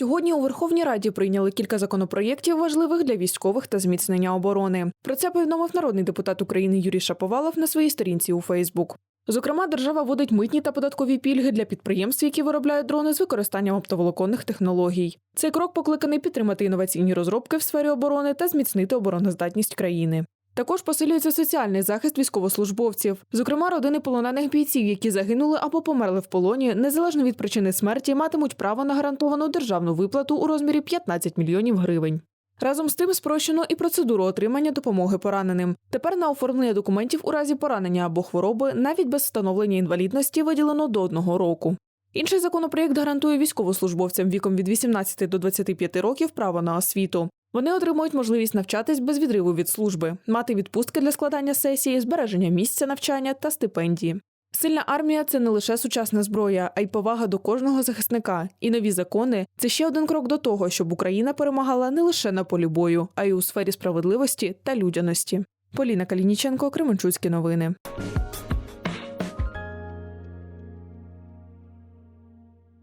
Сьогодні у Верховній Раді прийняли кілька законопроєктів важливих для військових та зміцнення оборони. Про це повідомив народний депутат України Юрій Шаповалов на своїй сторінці у Фейсбук. Зокрема, держава вводить митні та податкові пільги для підприємств, які виробляють дрони з використанням оптоволоконних технологій. Цей крок покликаний підтримати інноваційні розробки в сфері оборони та зміцнити обороноздатність країни. Також посилюється соціальний захист військовослужбовців, зокрема родини полонених бійців, які загинули або померли в полоні, незалежно від причини смерті, матимуть право на гарантовану державну виплату у розмірі 15 мільйонів гривень. Разом з тим спрощено і процедуру отримання допомоги пораненим. Тепер на оформлення документів у разі поранення або хвороби, навіть без встановлення інвалідності, виділено до одного року. Інший законопроєкт гарантує військовослужбовцям віком від 18 до 25 років право на освіту. Вони отримують можливість навчатись без відриву від служби, мати відпустки для складання сесії, збереження місця навчання та стипендії. Сильна армія це не лише сучасна зброя, а й повага до кожного захисника. І нові закони це ще один крок до того, щоб Україна перемагала не лише на полі бою, а й у сфері справедливості та людяності. Поліна Калініченко, Кременчуцькі новини.